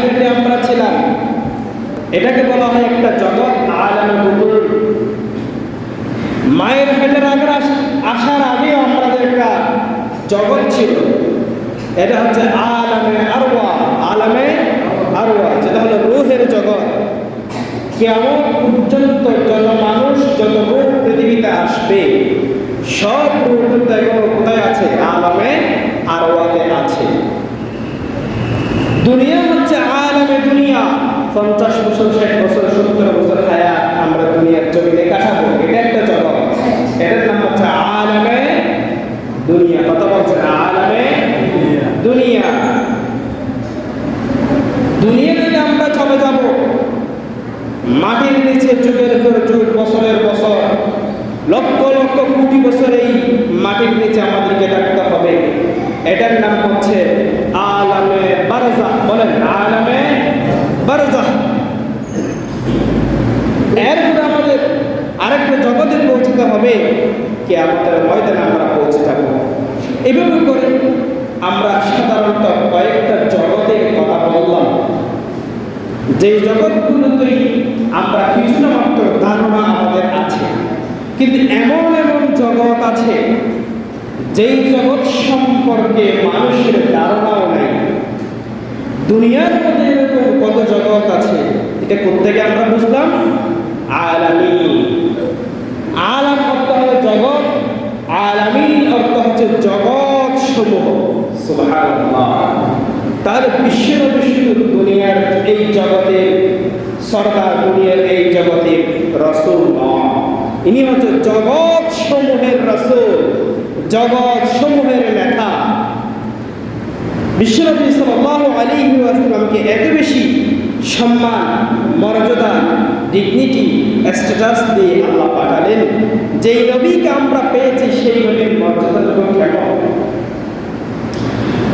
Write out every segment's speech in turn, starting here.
ফ্যাটে আমরা ছিলাম। এটাকে বলা হয় একটা জগৎ আলমে বুতুন মায়ের ফ্যাটের আগে আস- আসার আগেও আমাদের একটা জগৎ ছিল। এটা হচ্ছে আলামে আরওয়া আলামে আরওয়া, যেটা হলো রুহের জগৎ। কেমন পর্যন্ত যত মানুষ, যত রূপ পৃথিবীতে আসবে, সব রূপ কোথায় আছে? আলামে আরওয়াতে আছে। দুনিয়া হচ্ছে আলামে দুনিয়া। পঞ্চাশ বছর, ষাট বছর, সত্তর বছর হায়াত আমরা দুনিয়ার জমিনে কাটাবো। এটা একটা জগৎ। এটার নাম হচ্ছে আলামে দুনিয়া। কথা বলছে আলামে দুনিয়া। দুনিয়া থেকে আমরা চলে যাব, মাটির নিচে যুগের পর যুগ, বছরের বছর, লক্ষ লক্ষ কোটি বছর এই মাটির নিচে আমাদেরকে থাকতে হবে। এটার নাম হচ্ছে আরেকটা জগতে পৌঁছতে হবে কি আমাদের ময়দানে আমরা পৌঁছে যাব এভাবে আমরা কয়েকটা জগতের কথা বললাম। যেই জগৎগুলোতেই আমরা কিছু না মাত্র ধারণা আমাদের আছে, কিন্তু এমন এমন জগৎ আছে, যেই জগৎ সম্পর্কে মানুষের ধারণাও দুনিয়ার মধ্যে এরকম কত জগৎ আছে, এটা কোথেকে আমরা বুঝলাম। আলামী আলাম অর্থ হলো জগৎ আলামী অর্থ হচ্ছে জগৎ সমূহ তার বিশ্বের বিশ্ব দুনিয়ার এই জগতে, সরকার দুনিয়ার এই জগতে রসুল। ইনি হচ্ছে জগৎ সমূহের রসুল জগৎ সমূহের নেতা। বিশ্বনবী সাল্লাল্লাহু আলী ওয়াসাল্লামকে এত বেশি সম্মান, মর্যাদা ডিগনিটি স্ট্যাটাস দিয়ে আল্লাহ পাঠালেন। যেই নবীকে আমরা পেয়েছি, সেই নবীর মর্যাদা এবং কেমন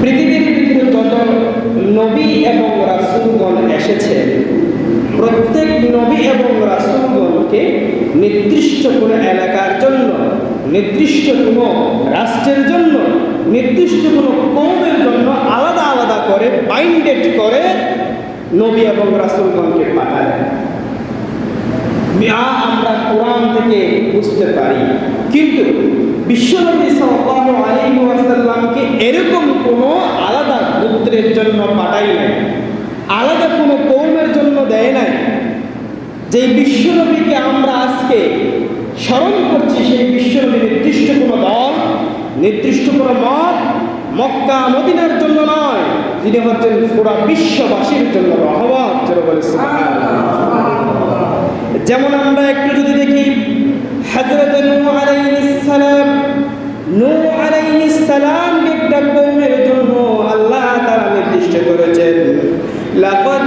পৃথিবীর ভিতরে যত নবী এবং রাসূলগণ এসেছেন প্রত্যেক নবী এবং রাসূলগণকে নির্দিষ্ট কোনো এলাকার জন্য, নির্দিষ্ট কোনো রাষ্ট্রের জন্য নির্দিষ্ট কোনো কৌমের জন্য আলাদা আলাদা করে বাইন্ডেড করে নবী এবং রাসূলগণকে পাঠালেন। যা আমরা কোরআন থেকে বুঝতে পারি। কিন্তু বিশ্বনবী সাল্লাল্লাহু আলাইহি ওয়াসাল্লামকে এরকম কোনো আলাদা গোত্রের জন্য পাঠাই নাই, আলাদা কোনো কৌমের জন্য দেয় নাই যে বিশ্বনবীকে আমরা আজকে স্মরণ করছি, সেই বিশ্বনবী নির্দিষ্ট কোনো দল নির্দিষ্ট কোনো মত মক্কা, মদিনার জন্য নয় যিনি হচ্ছেন পুরা বিশ্ববাসীর জন্য রহমত। যেমন আমরা একটু যদি দেখি, হযরত নূহ আলাইহিস সালাম, নূহ আলাইহিস সালাম একটা কওমের জন্য আল্লাহ তাআলা নির্দিষ্ট করেছেন, লাকাদ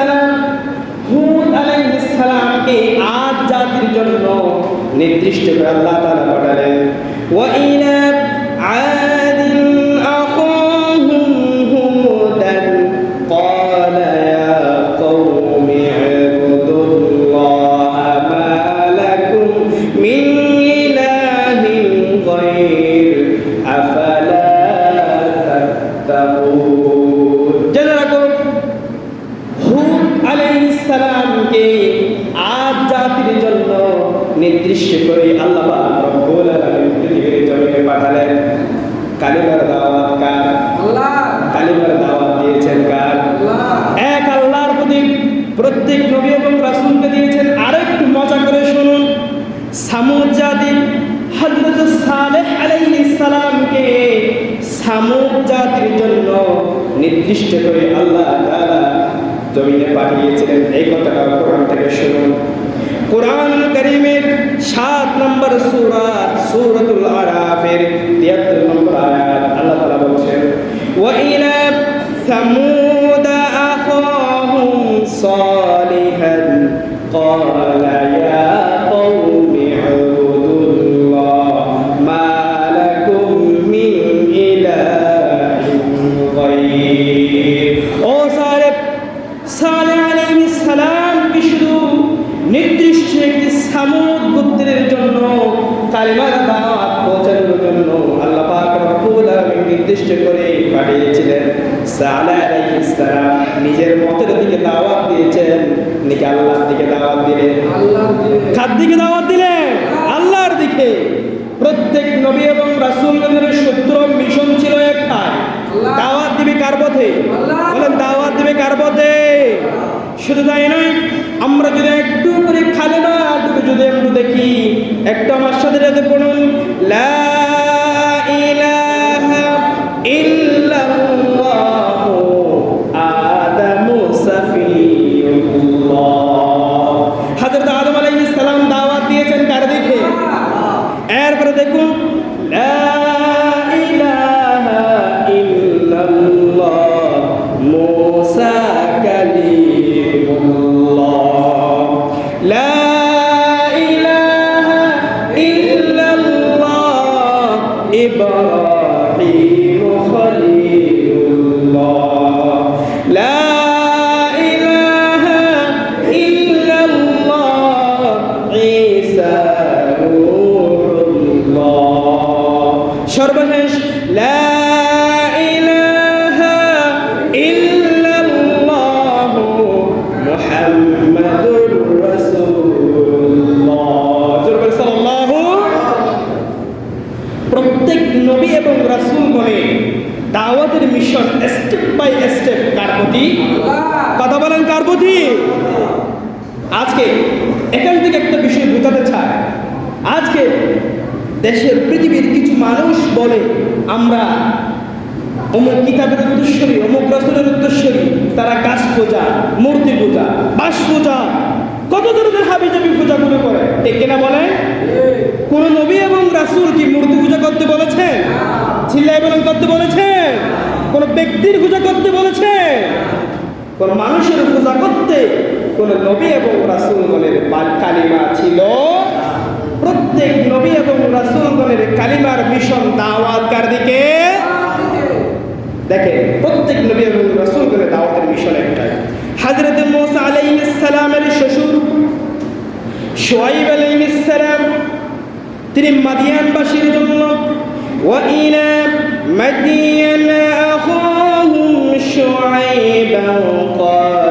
সালাম হুদ আলাইহিস সালামকে আদ জাতির জন্য নির্দিষ্ট করে আল্লাহ তাআলা পাঠালেন। ওয়া ইলা প্রত্যেক নবী এবং রাসুলকে দিয়েছেন আরেকটু মজা করে শুনুন। সামুদ জাতি হজরত সালেহ আলাইসালামকে সামুদ জাতির জন্য নির্দিষ্ট করে আল্লাহ তাআলা জমিনে পাঠিয়েছিলেন। এই কথাটা কোরআন থেকে শুনুন। কোরআন করিমের সাত নম্বর সুরা, সূরাতুল আরাফের 73 নম্বর আয়াত আল্লাহ তালা বলছেন ওয়াইলা সামুদা صالحا قال يا قوم اعبدوا الله ما لكم من إله غير ও সালেহ সালেহ আলাইহিস সালাম কি শুধু নির্দিষ্ট একটি সামুদ গোত্রের জন্য কালিমার দাওয়াত পৌঁছানোর জন্য নির্দিষ্ট করে পাঠিয়েছিলেন। সালাম নিজের মতের দিকে দাওয়াত দিয়েছেন। নাকি আল্লাহর দিকে দাওয়াত দিলেন? কার দিকে দাওয়াত দিলেন? আল্লাহর দিকে। প্রত্যেক নবী এবং রাসূলগণের সূত্র মিশন ছিল একটাই। দাওয়াত দিবে কার পথে? বলেন দাওয়াত দিবে কার পথে? শুধু তাই নয় আমরা যদি একটু করে খালে না একটু যদি একটু দেখি একটু আমার সাথে যাতে পড়ুন। লা এরপরে দেখুন। লা দাওয়াতের মিশন স্টেপ বাই স্টেপ কার প্রতি? কথা বলেন কার প্রতি? আজকে এখান থেকে একটা বিষয় বোঝাতে চায় আজকে দেশের পৃথিবীর কিছু মানুষ বলে আমরা অমুক কিতাবের উদ্দেশ্যরী অমুক রসুলের উদ্দেশ্যরী তারা গাছ পূজা মূর্তি পূজা বাস পূজা কত ধরনের হাবি জাবি পূজাগুলো করে? ঠিক কিনা বলে কোন নবী এবং রাসূল কি মূর্তি পূজা করতে বলেছেন? ছিল্লাই বলেন করতে বলেছেন কোন ব্যক্তির পূজা করতে বলেছেন কোন মানুষের পূজা করতে কোন নবী এবং রাসূলগণের কালিমা ছিল প্রত্যেক নবী এবং রাসূলগণের কালিমার মিশন দাওয়াত কার দিকে? দেখেন, প্রত্যেক নবী এবং রাসূলগণের দাওয়াতের মিশন একটাই। হযরত মুসা আলাইহিস সালামের শ্বশুর শুআইব আলাইহিস সালাম, তিনি মাদিয়ানবাসীর জন্য وإلى مدين أخاهم شعيبا قال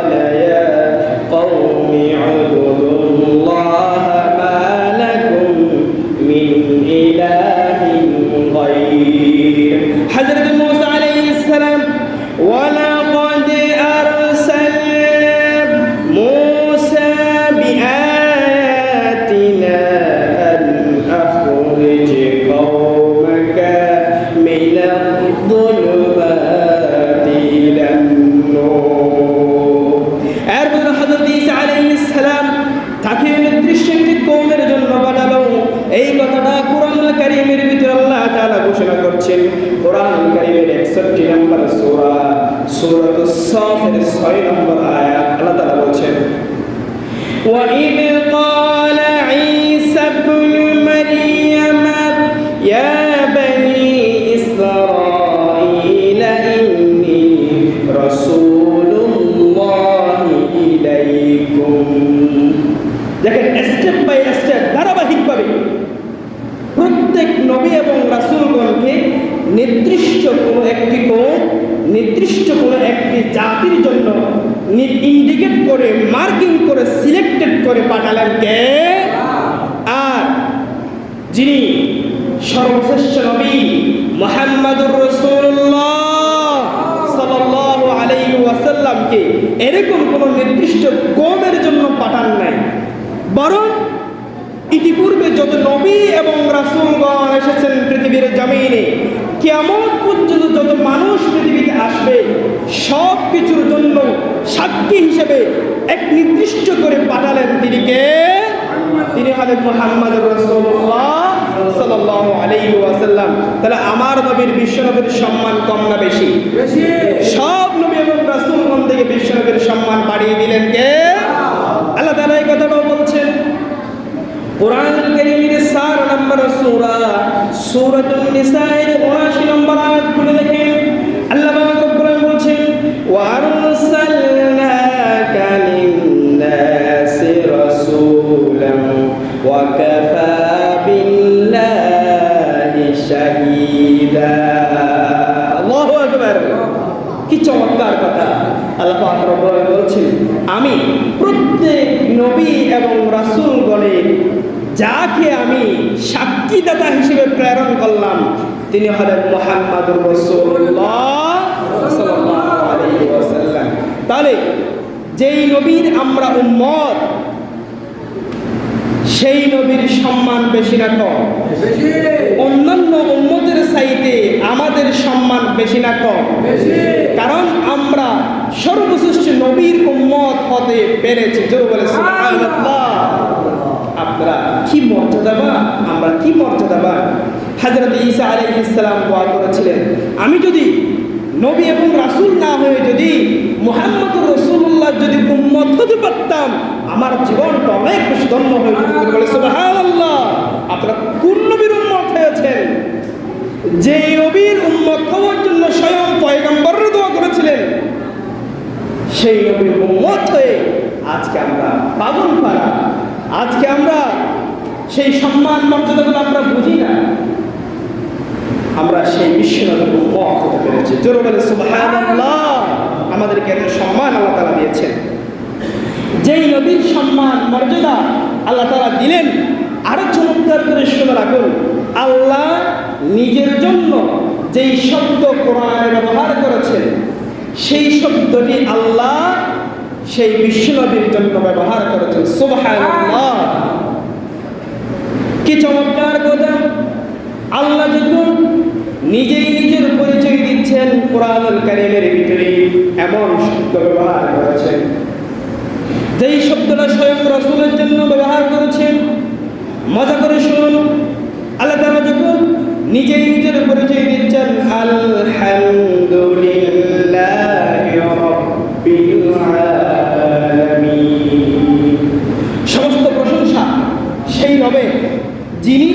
ঘোষণা করছেন কোরআনুল কারীমের 61 নম্বর সূরা সূরাতুস সাফের 6 নম্বর আয়াত আল্লাহ তাআলা বলছেন وإذ قال নির্দিষ্ট কোনো একটি জাতির জন্য ইন্ডিকেট করে, মার্কিং করে, সিলেক্টেড করে পাঠালেন কে? আর যিনি সর্বশ্রেষ্ঠ নবী মোহাম্মদুর রসুল্লাহ সাল্লাল্লাহু আলাইহি ওয়াসাল্লামকে এরকম কোনো নির্দিষ্ট কমের জন্য পাঠান নাই। বরং ইতিপূর্বে যত নবী এবং রাসূলগণ এসেছেন পৃথিবীর জমিনে কেমন পর্যন্ত যত মানুষ পৃথিবীতে আসবে সব কিছুর জন্য সাক্ষী হিসেবে এক নির্দিষ্ট করে পাঠালেন তিনি কে? তিনি হলেন মোহাম্মদ রসুল্লাহ আলাইহি ওয়াসাল্লাম। তাহলে আমার নবীর বিশ্ব নবীর সম্মান কম না বেশি? সব নবী এবং রাসূলগণ থেকে বিশ্ব নবীর সম্মান বাড়িয়ে দিলেন কে? আল্লাহ তাআলা এই কথাটাও বলছেন কোরআন কারীমের 4 নম্বর সূরা, সূরাতুন নিসায়ের 79 নম্বর আয়াত খুলে দেখেন আল্লাহ পাক আলামিন বলছেন, ওয়া আরসালনাকা লিন-নাসি রাসূলান ওয়া কাফা বিল্লাহি শাহীদা। আল্লাহু আকবার। কি চমৎকার কথা। আল্লাহ পাক রব্বুল আলামিন বলছেন, আমি প্রত্যেক নবী এবং রাসূলগণের যাকে আমি সাক্ষীদাতা হিসেবে প্রেরণ করলাম তিনি হলেন মুহাম্মাদুর ওয়াসাল্লাম। তাহলে যেই নবীর আমরা উম্মত সেই নবীর সম্মান বেশি না কম। অন্যান্য উম্মতের চাইতে আমাদের সম্মান বেশি না কম। কারণ আমরা সর্বশ্রেষ্ঠ নবীর উম্মত হতে পেরেছি। জোর বলে আপনারা কি মর্যাদাবান আমরা কি মর্যাদাবান হযরত ঈসা আলাইহিস ইসলাম দোয়া করেছিলেন। আমি যদি নবী এবং রাসূল না হয়ে যদি মুহাম্মদুর রসুল্লাহ যদি উম্মত হতে পারতাম, আমার জীবনটা অনেক বেশি ধন্য হয়ে আপনারা কোন নবীর উম্মত হয়েছেন? যে নবীর উম্মত হওয়ার জন্য স্বয়ং পয়গম্বরের দোয়া করেছিলেন। সেই নবীর উম্মত হয়ে আজকে আমরা পাগল পারা আজকে আমরা সেই সম্মান মর্যাদাগুলো আমরা বুঝি না। আমরা সেই বিশ্ব নবীর উম্মত হতে পেরেছি। জোরে বলে সুবহানাল্লাহ। আমাদেরকে এত সম্মান আল্লাহ তাআলা দিয়েছেন। যেই নবীর সম্মান, মর্যাদা আল্লাহ তাআলা দিলেন, আরও চমৎকার করে শুনে রাখুন, আল্লাহ নিজের জন্য যেই শব্দ কোরআনে ব্যবহার করেছেন, সেই শব্দটি আল্লাহ সেই বিশ্বনবীর জন্য ব্যবহার করেছেন। সুবহানাল্লাহ। কি চমৎকার কথা। আল্লাহ যখন নিজেই নিজের পরিচয় দিচ্ছেন কোরআনুল কারীমের ভিতরে, এমন শব্দ ব্যবহার করেছেন। যেই শব্দটা স্বয়ং রসুলের জন্য ব্যবহার করেছেন, মজা করে শুনুন। আল্লাহ তাআলা যখন নিজেই নিজের পরিচয় দিচ্ছেন, আলহামদুলিল্লাহি সমস্ত প্রশংসা সেই হবে যিনি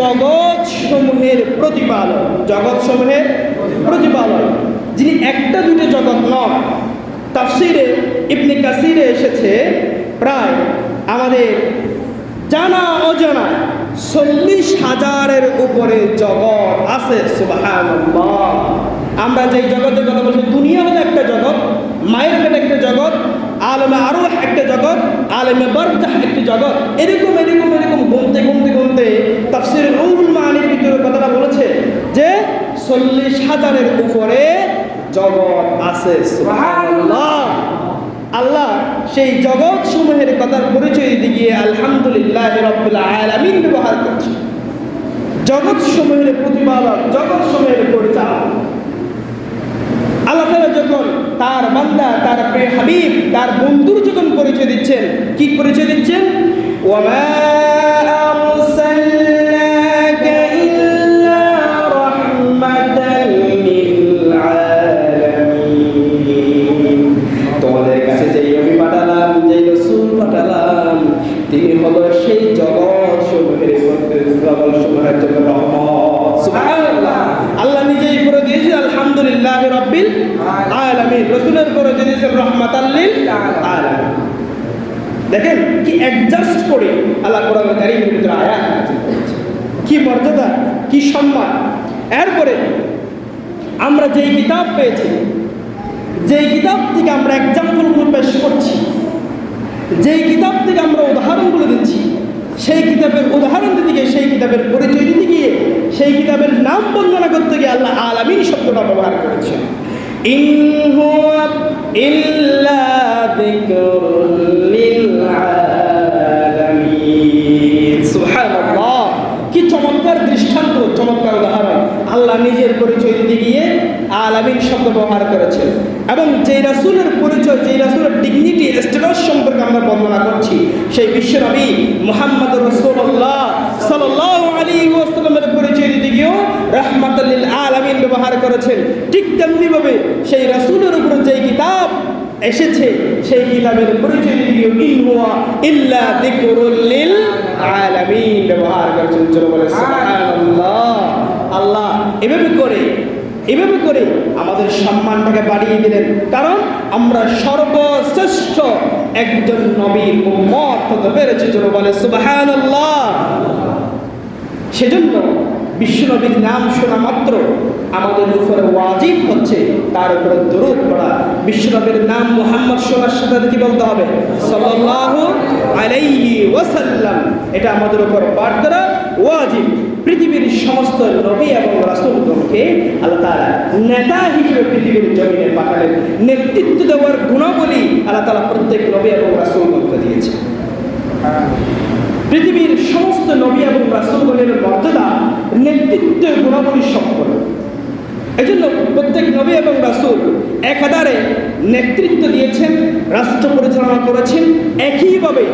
জগৎ সমূহের প্রতিপালক জগৎ সমূহের প্রতিপালক। যিনি একটা দুটো জগৎ নয় তাফসিরে ইবনে কাসিরে এসেছে প্রায় আমাদের জানা অজানা চল্লিশ হাজারের উপরে জগৎ আছে আমরা যে জগতের কথা বলছি দুনিয়া হলো একটা জগৎ, মায়ের পেটে একটা জগৎ আলমে আরও একটা জগৎ আলমে বরজাহ একটি জগৎ। এরকম এরকম এরকম গুনতে গুনতে গুনতে তাফসির রুহুল মানির ভিতরে কথাটা বলেছে যে চল্লিশ হাজারের উপরে জগৎ আছে। আল্লাহ সেই জগৎ সমূহের কথার পরিচয় দিতে গিয়ে আলহামদুলিল্লাহ রব্বুল আলামিন ব্যবহার করছে। জগৎ সমূহের প্রতিপালক জগৎ সমূহের পরিচালক। আল্লাহ তালা যখন তার বান্দা, তার প্রে হাবিব, তার বন্ধুর যখন পরিচয় দিচ্ছেন, কি পরিচয় দিচ্ছেন? ওয়ামা রসুলের করে দিয়েছেন রহমাতাল লিল দেখেন কি অ্যাডজাস্ট করে আল্লাহ কোরআন কারীমের ভিতরে আয়াত কি মর্যাদা, কি সম্মান। এরপরে আমরা যেই কিতাব পেয়েছি, যেই কিতাব থেকে আমরা এক্সাম্পলগুলো পেশ করছি, যেই কিতাব থেকে আমরা উদাহরণগুলো দিচ্ছি, সেই কিতাবের উদাহরণ দিতে গিয়ে, সেই কিতাবের পরিচয় দিতে গিয়ে, সেই কিতাবের নাম বর্ণনা করতে গিয়ে আল্লাহ আলামিন শব্দটা ব্যবহার করেছেন। ইন ইল্লা যিকরুল লিল কি চমৎকার দৃষ্টান্ত, চমৎকার উদাহরণ। আল্লাহ নিজের পরিচয় দিতে গিয়ে আলামিন শব্দ ব্যবহার করেছেন। এবং যে রাসূলের পরিচয় যে রাসূলের ডিগনিটি স্ট্যাটাস সম্পর্কে আমরা বর্ণনা করছি, সেই বিশ্বনবী মুহাম্মদ রাসূলুল্লাহ সাল্লাল্লাহু আলাইহি গিয়েও রাহমাতাল্লিল আলামিন ব্যবহার করেছেন। ঠিক তেমনিভাবে সেই রাসূলের উপর যে কিতাব এসেছে, সেই কিতাবের পরিচয় ব্যবহার আল্লাহ এভাবে করে এভাবে করে আমাদের সম্মানটাকে বাড়িয়ে দিলেন। কারণ আমরা সর্বশ্রেষ্ঠ একজন নবীর উম্মত পেরেছি। চলো বলে সেজন্য বিশ্বনবীর নাম শোনা মাত্র। আমাদের উপরে ওয়াজিব হচ্ছে, তার উপরে দরুদ পড়া। বিশ্বনবীর নাম মোহাম্মদ শোনার সাথে কি বলতে হবে? ওয়াসাল্লাম। এটা আমাদের উপর পাঠ করা ওয়াজিব। পৃথিবীর সমস্ত নবী এবং রাসূলগণকে আল্লাহ তাআলা নেতা হিসেবে পৃথিবীর জমিনে পাঠালেন। নেতৃত্ব দেওয়ার গুণাবলী আল্লাহ তাআলা প্রত্যেক নবী এবং রাসূলগণকে দিয়েছেন। পৃথিবীর সমস্ত নবী এবং রাসূলগণের মর্যাদা নেতৃত্বের গুণাবলী সম্পন্ন। এজন্য প্রত্যেক নবী এবং রাসূল একাধারে নেতৃত্ব দিয়েছেন, রাষ্ট্র পরিচালনা করেছেন, একইভাবে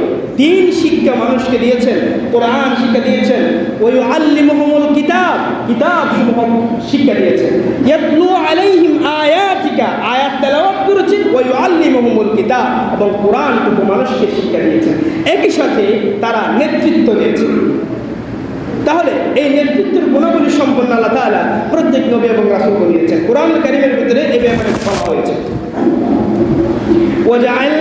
দিন শিক্ষা মানুষকে দিয়েছেন, কোরআন শিক্ষা দিয়েছেন ওই আল্লিমুহুমুল কিতাব কিতাব সমূহ শিক্ষা দিয়েছেন। ইয়াতলু আলাইহিম আয়াতিকা, আয়াত তেলাওয়াত করেছেন ওই আল্লিমুহুমুল কিতাব এবং কোরআনটুকু মানুষকে শিক্ষা দিয়েছেন। একই সাথে তারা নেতৃত্ব দিয়েছেন। তাহলে এই নেতৃত্বের গুণাবলী সম্পন্ন আল্লাহ তাহলে প্রত্যেক নবী এবং রাসুল বলিয়েছেন কোরআন কারিমের ভিতরে এ ব্যাপারে বলা হয়েছে। ও যে আইন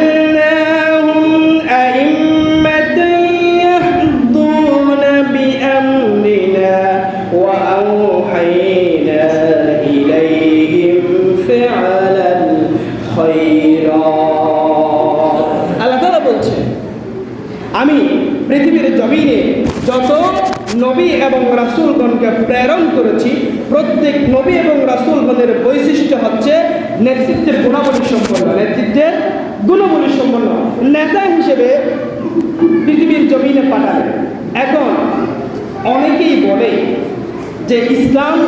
ইসলাম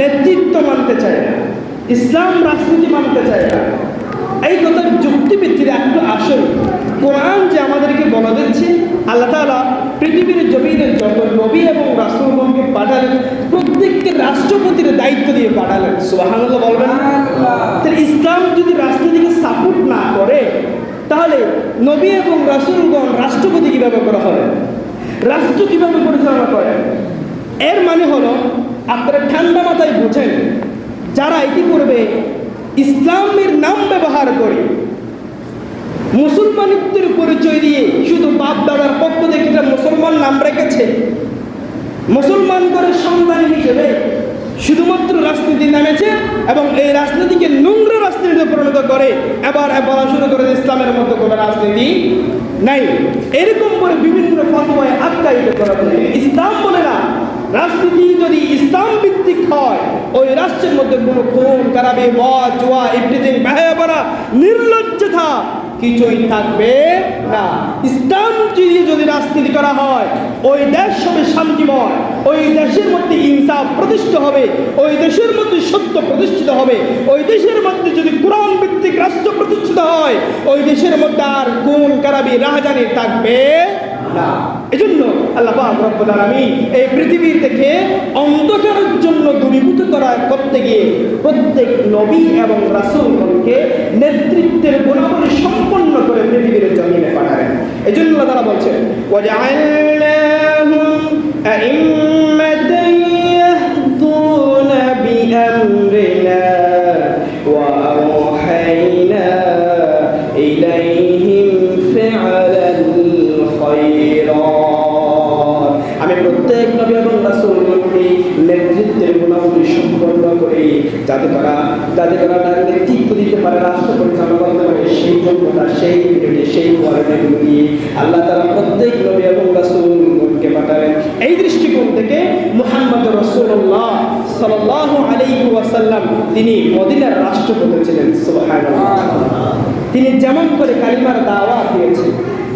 নেতৃত্ব মানতে চায় না ইসলাম রাজনীতি মানতে চায় না। এই কথার যুক্তিভিত্তিতে একটু আসল। কোরআন যে আমাদেরকে বলা দিচ্ছে আল্লাহ তাআলা পৃথিবীর জমিনের যত নবী এবং রাষ্ট্রগণকে পাঠালেন প্রত্যেককে রাষ্ট্রপতির দায়িত্ব দিয়ে পাঠালেন। সুবহানাল্লাহ বলবেন তাহলে ইসলাম যদি রাজনীতিকে সাপোর্ট না করে তাহলে নবী এবং রাসূলগণ রাষ্ট্রপতি কীভাবে করা হবে? রাষ্ট্র কীভাবে পরিচালনা করে? এর মানে হলো, আপনারা ঠান্ডা মাথায় বুঝেন, যারা এটি করবে, ইসলামের নাম ব্যবহার করে, মুসলমানিত্বের পরিচয় দিয়ে শুধু বাপ দাদার পক্ষ থেকে মুসলমান নাম রেখেছে মুসলমান করে সন্তান হিসেবে শুধুমাত্র রাজনীতি নামেছে এবং এই রাজনীতিকে নোংরা রাজনীতিতে পরিণত করে, এবার বলা শুরু করে ইসলামের মতো কোনো রাজনীতি নাই। এরকম করে বিভিন্ন ফতোয়ায় আখ্যায়িত করা হয়েছে ইসলাম বলে না রাজনীতি যদি ইসলাম ভিত্তিক হয় ওই রাষ্ট্রের মধ্যে কোনো খুন, কারাবে মদ জুয়া ইফটিজিং বেহায়াপাড়া নির্লজ্জতা কিছুই থাকবে না। ইসলাম দিয়ে যদি রাজনীতি করা হয়, ওই দেশ হবে শান্তিময়, ওই দেশের মধ্যে ইনসাফ প্রতিষ্ঠিত হবে, ওই দেশের মধ্যে সত্য প্রতিষ্ঠিত হবে, ওই দেশের মধ্যে যদি কোরআন ভিত্তিক রাষ্ট্র প্রতিষ্ঠিত হয়, ওই দেশের মধ্যে আর কোন কারাবি, রাহাজানি থাকবে না। এজন্য আল্লাহ পাক আমি এই পৃথিবী থেকে অন্ধকারের জন্য দূরীভূত করা করতে গিয়ে প্রত্যেক নবী এবং রাসুলকে নেতৃত্বের গুণাবলী সম্পন্ন করে পৃথিবীর জমিনে পাঠালেন। এজন্য জন্য তাআলা বলছেন মদিনার করেছিলেন ছিলেন তিনি যেমন করে কালিমার দাওয়া দিয়েছেন,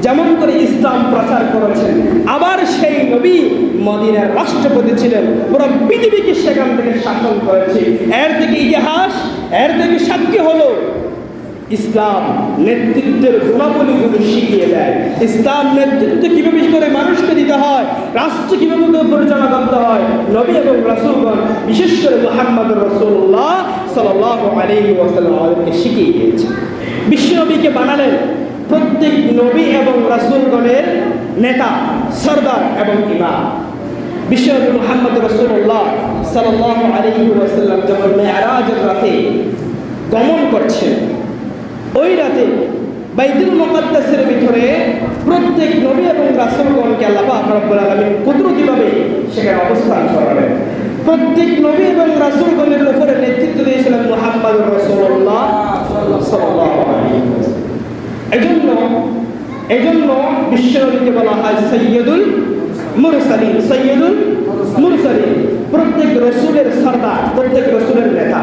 যেমন করে ইসলাম প্রচার করেছেন, আবার সেই নবী মদিনার রাষ্ট্রপতি ছিলেন, পুরো পৃথিবীকে সেখান থেকে শাসন করেছে। এর থেকে ইতিহাস, এর থেকে সাক্ষী হলো ইসলাম নেতৃত্বের গুণাবলীগুলো শিখিয়ে দেয়। ইসলাম নেতৃত্ব কীভাবে করে মানুষকে দিতে হয়, রাষ্ট্র কীভাবে পরিচালনা করতে হয়, নবী এবং রাসূলগণ, বিশেষ করে মোহাম্মদ রসুল্লাহ সাল্লাহ আলাইহি ওয়াসাল্লাম আমাদেরকে শিখিয়ে দিয়েছে। বিশ্বনবীকে বানালেন প্রত্যেক নবী এবং রাসূলগণের নেতা, সর্দার এবং ইমাম। বিশ্বনবী মোহাম্মদ রসুল্লাহ সাল্লাহ আলাইহি ওয়াসাল্লাম যখন মেয়ারাজের রাতে গমন করছেন ওই রাতে বাইতুল মুকাদ্দাসের ভিতরে প্রত্যেক নবী এবং রাসুলগণকে আল্লাহ পাক রব্বুল আলামিন কুদরতিভাবে সেখানে অবস্থান করাবেন প্রত্যেক নবী এবং রাসুলগণের উপরে নেতৃত্ব দিয়েছিলেন মুহাম্মদ ওয়াসাল্লাম। এজন্য এজন্য বিশ্বনবীকে বলা হয় সৈয়দুল মুরসালিন সৈয়দুল মুরসালিন। প্রত্যেক রসুলের সর্দার, প্রত্যেক রসুলের নেতা।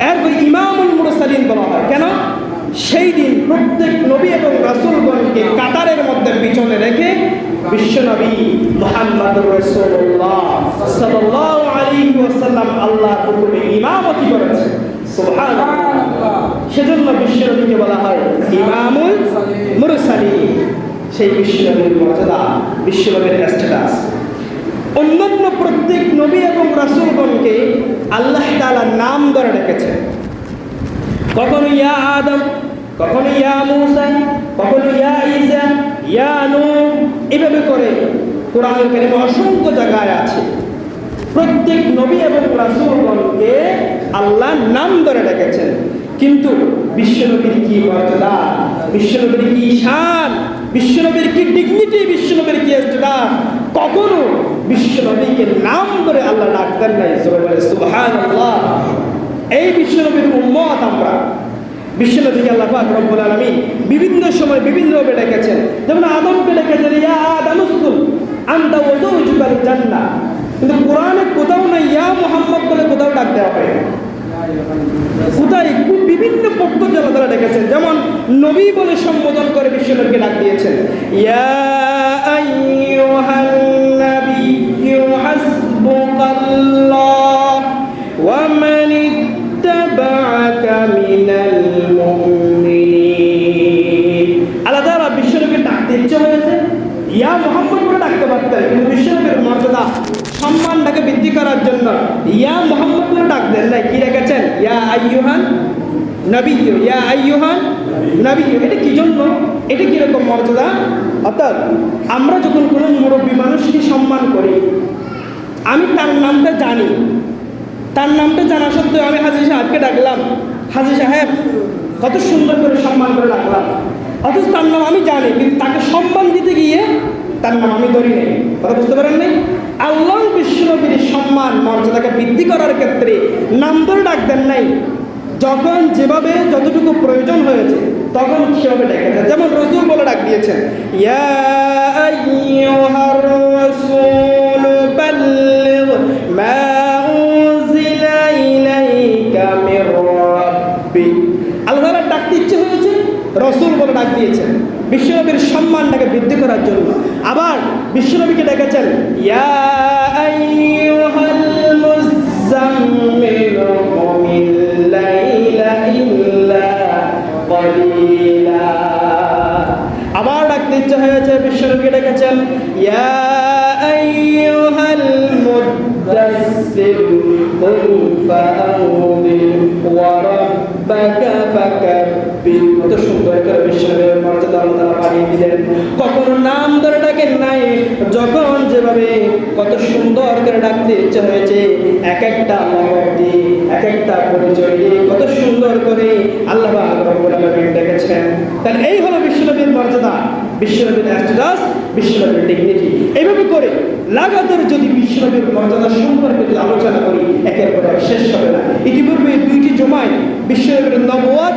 এরপর ইমামুল মুরসালিন বলা হয়। কেন? সেই দিন প্রত্যেক নবী এবং রাসূলগণকে কাতারের মধ্যে পিছনে রেখে বিশ্বনবী মুহাম্মদ রাসূলুল্লাহ সাল্লাল্লাহু আলাইহি ওয়াসাল্লাম আল্লাহর হুকুমে ইমামতি সুবহানাল্লাহ। সেজন্য বিশ্বনবীকে বলা হয় ইমামুল মুরসালিন। সেই বিশ্বনবীর মর্যাদা, বিশ্বনবীর স্ট্যাটাস অন্যান্য প্রত্যেক নবী এবং রাসূলগণকে আল্লাহ তাআলা নাম ধরে রেখেছেন। কখনো ইয়া আদম, কখনো ইয়া মুসা, কখনো ইয়া ঈসা, ইয়া নূহ, এভাবে করে কোরআন অসংখ্য জায়গায় আছে। প্রত্যেক নবী এবং রাসূলগণকে আল্লাহ নাম ধরে রেখেছেন। কিন্তু বিশ্বনবীর কি মর্যাদা? বিশ্বনবীর কি শান? বিশ্বনবীর কি ডিগনিটি বিশ্বনবীর কি স্ট্যাটাস কখনো বিশ্বনবীকে নাম করে আল্লাহ ডাকতেন নাই। সবাই বলে, সুবহানাল্লাহ। এই বিশ্বনবীর উম্মত আমরা। বিশ্বনবীকে আল্লাহ পাক রব্বুল আলামিন বিভিন্ন সময় বিভিন্ন বিভিন্নভাবে ডেকেছেন। যেমন আদমকে ডেকেছেন, ইয়া আদামুসকুল আনতা ওয়াজুজুকাল জান্নাহ কিন্তু কোরআনে কোথাও না ইয়া মুহাম্মদ বলে কোথাও ডাক দেওয়া হয় কোথায়? বিভিন্ন পক্ষ যারা তারা ডেকেছেন। যেমন নবী বলে সম্বোধন করে বিশ্বনবীকে ডাক দিয়েছেন, ইয়া ডাকতে কিন্তু বিশ্বনবীর মর্যাদা, সম্মানটাকে বৃদ্ধি করার জন্য ইয়া মোহাম্মদ করে ডাক দেন নাই কি রেখেছেন? ইয়া আইয়ুহান নবী ইয়া আইয়ুহান নবী এটা কি জন্য? এটা কীরকম মর্যাদা? অর্থাৎ আমরা যখন কোনো মুরব্বী মানুষকে সম্মান করি, আমি তার নামটা জানি। তার নামটা জানা সত্ত্বেও আমি হাজির সাহেবকে ডাকলাম। হাজির সাহেব, কত সুন্দর করে সম্মান করে ডাকলাম। অথচ তার নাম আমি জানি, কিন্তু তাকে সম্মান দিতে গিয়ে তার নাম আমি ধরি নাই। কথা বুঝতে পারেন নাই? আল্লাহ বিশ্বনবীর সম্মান, মর্যাদাকে বৃদ্ধি করার ক্ষেত্রে নাম ধরে ডাক দেন নাই। যখন যেভাবে যতটুকু প্রয়োজন হয়েছে, তখন সেভাবে ডেকেছেন যেমন রসুল বলে ডাক দিয়েছেন আল্লাহ ডাকতে ইচ্ছে হয়েছে? রসুল বলে ডাক দিয়েছেন। বিশ্বনবীর সম্মানটাকে বৃদ্ধি করার জন্য। আবার বিশ্বনবীকে ডেকেছেন আবার ডাকতে ইচ্ছে হয়েছে, বিশ্বনবীকে ডেকেছেন, ইয়া আইয়ুহাল মুদাসসির কুম ফাআউযির ওয়া রাব্বাকা ফাকাব্বির কত সুন্দর করে বিশ্বনবীর মর্যাদা আল্লাহ বাড়িয়ে দিলেন। কখনো নাম ধরে ডাকেন নাই, যখন যেভাবে কত সুন্দর করে ডাকতে ইচ্ছে হয়েছে, এক একটা মহক দিয়ে এক একটা পরিচয় দিয়ে কত সুন্দর করে আল্লাহ আলামিন ডেকেছেন। তাহলে এই হলো বিশ্বনবীর মর্যাদা। বিশ্বনবীর স্ট্যাটাস বিশ্বনবীর ডিগনিটি এইভাবে করে লাগাতার যদি বিশ্বনবীর মর্যাদা সম্পর্কে যদি আলোচনা করি, একের পর এক শেষ হবে না। ইতিপূর্বে দুইটি জমায় বিশ্বনবীর নবদ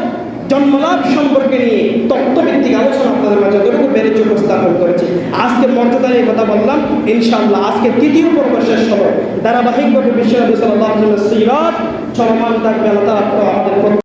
জন্মলাভ সম্পর্কে নিয়ে তত্ত্বভিত্তিক আলোচনা আপনাদের মাঝে যতটুকু বেড়েছে উপস্থাপন করেছে। আজকে মর্যাদা নিয়ে কথা বললাম। ইনশাআল্লাহ আজকে তৃতীয় পর্ব শেষ হলো। ধারাবাহিকভাবে বিশ্বনবী সাল্লাহ থাকবে আমাদের